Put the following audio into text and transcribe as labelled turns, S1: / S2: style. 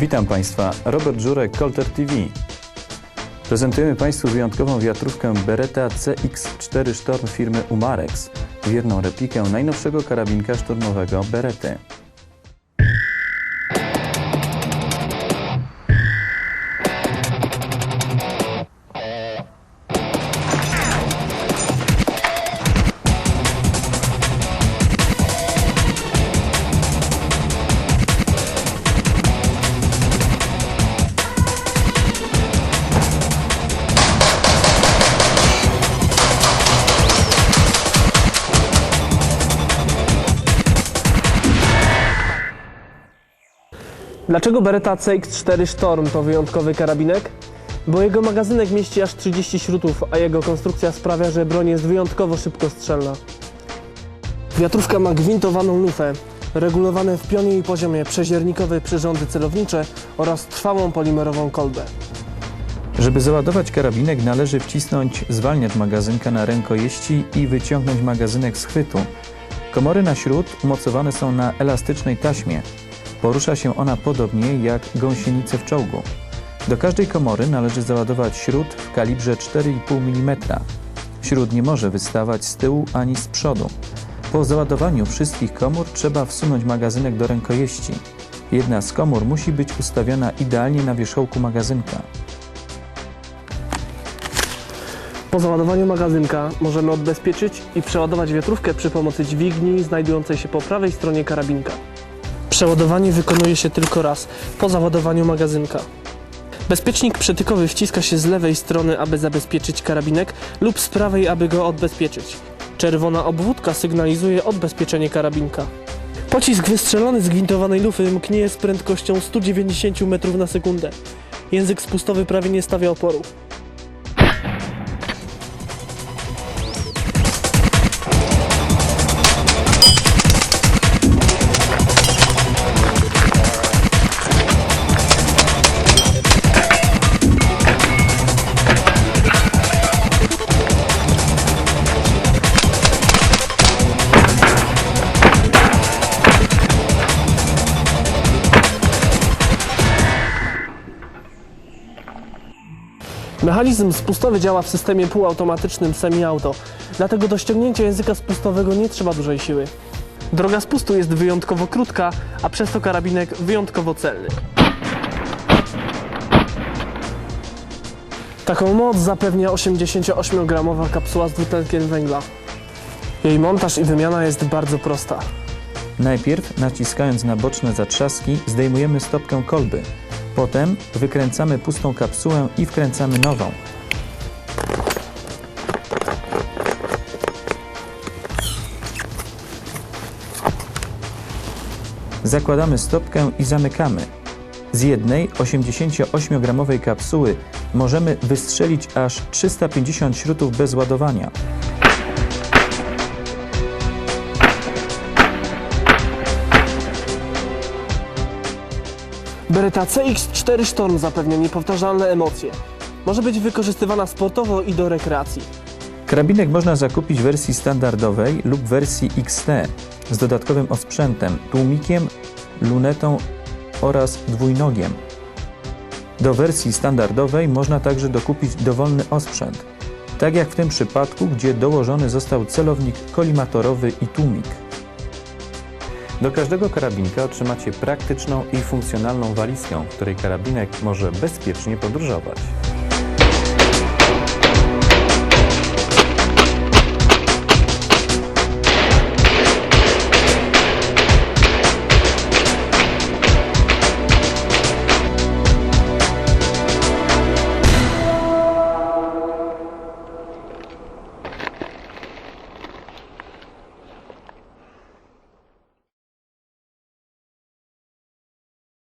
S1: Witam Państwa, Robert Żurek, Colter TV. Prezentujemy Państwu wyjątkową wiatrówkę Beretta CX4 Storm firmy Umarex, wierną replikę najnowszego karabinka szturmowego Beretty.
S2: Dlaczego Beretta CX4 Storm to wyjątkowy karabinek? Bo jego magazynek mieści aż 30 śrutów, a jego konstrukcja sprawia, że broń jest wyjątkowo szybkostrzelna. Wiatrówka ma gwintowaną lufę, regulowane w pionie i poziomie przeziernikowe przyrządy celownicze oraz trwałą polimerową kolbę.
S1: Żeby załadować karabinek należy wcisnąć zwalniacz magazynka na rękojeści i wyciągnąć magazynek z chwytu. Komory na śród umocowane są na elastycznej taśmie. Porusza się ona podobnie jak gąsienice w czołgu. Do każdej komory należy załadować śród w kalibrze 4,5 mm. Śród nie może wystawać z tyłu ani z przodu. Po załadowaniu wszystkich komór trzeba wsunąć magazynek do rękojeści. Jedna z komór musi być ustawiona idealnie na wierzchołku magazynka.
S2: Po załadowaniu magazynka możemy odbezpieczyć i przeładować wiatrówkę przy pomocy dźwigni znajdującej się po prawej stronie karabinka. Przeładowanie wykonuje się tylko raz po załadowaniu magazynka. Bezpiecznik przetykowy wciska się z lewej strony, aby zabezpieczyć karabinek lub z prawej, aby go odbezpieczyć. Czerwona obwódka sygnalizuje odbezpieczenie karabinka. Pocisk wystrzelony z gwintowanej lufy mknie z prędkością 190 metrów na sekundę. Język spustowy prawie nie stawia oporu. Mechanizm spustowy działa w systemie półautomatycznym semi-auto, dlatego do ściągnięcia języka spustowego nie trzeba dużej siły. Droga spustu jest wyjątkowo krótka, a przez to karabinek wyjątkowo celny. Taką moc zapewnia 88-gramowa kapsuła z dwutlenkiem węgla. Jej montaż i wymiana jest bardzo prosta.
S1: Najpierw naciskając na boczne zatrzaski zdejmujemy stopkę kolby. Potem wykręcamy pustą kapsułę i wkręcamy nową. Zakładamy stopkę i zamykamy. Z jednej 88-gramowej kapsuły możemy wystrzelić aż 350 śrutów bez ładowania.
S2: Beretta CX4 Storm zapewnia niepowtarzalne emocje. Może być wykorzystywana sportowo i do rekreacji.
S1: Karabinek można zakupić w wersji standardowej lub wersji XT z dodatkowym osprzętem, tłumikiem, lunetą oraz dwójnogiem. Do wersji standardowej można także dokupić dowolny osprzęt, tak jak w tym przypadku, gdzie dołożony został celownik kolimatorowy i tłumik. Do każdego karabinka otrzymacie praktyczną i funkcjonalną walizkę, w której karabinek może bezpiecznie podróżować.